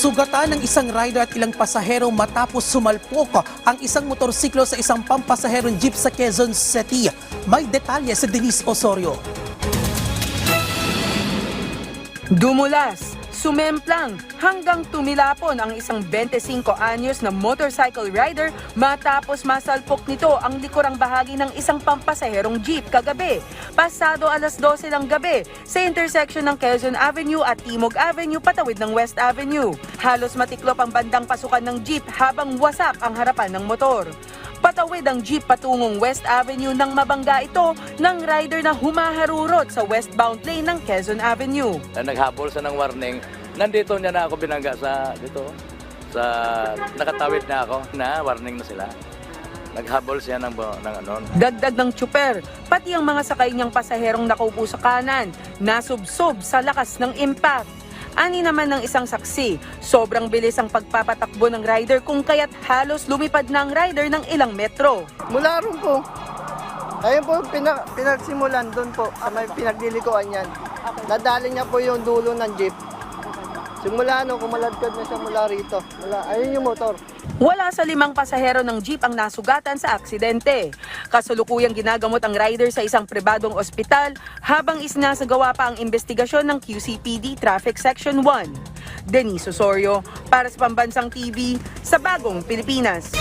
Nasugatan ng isang rider at ilang pasahero matapos sumalpok ang isang motorsiklo sa isang pampasaherong jeep sa Quezon City. May detalye sa Denise Osorio. Dumulas, sumemplang, hanggang tumilapon ang isang 25 anyos na motorcycle rider matapos masalpok nito ang likurang bahagi ng isang pampasaherong jeep kagabi. Pasado alas 12 ng gabi sa intersection ng Quezon Avenue at Timog Avenue patawid ng West Avenue. Halos matiklop ang bandang pasukan ng jeep habang wasak ang harapan ng motor. Patawid ang jeep patungong West Avenue nang mabangga ito ng rider na humaharurot sa westbound lane ng Quezon Avenue. na naghabol sa ng warning, nandito niya na ako binangga sa dito sa nakatawid na ako na warning na sila. Naghabol siya ng, ng ano. Dagdag ng tsuper, pati ang mga sakay niyang pasaherong nakaupo sa kanan, nasubsob sa lakas ng impact. Ani naman ng isang saksi, sobrang bilis ang pagpapatakbo ng rider kung kaya't halos lumipad na ang rider ng ilang metro. Mula ron po. Ayun po, pina, pinagsimulan doon po, sa may pinaglilikuan yan. Nadali niya po yung dulo ng jeep. Simula no, kumaladkad na siya mula rito. Mula, ayun yung motor. Wala sa limang pasahero ng jeep ang nasugatan sa aksidente. Kasalukuyang ginagamot ang rider sa isang pribadong ospital habang isinasagawa pa ang investigasyon ng QCPD Traffic Section 1. Denise Osorio para sa Pambansang TV sa Bagong Pilipinas.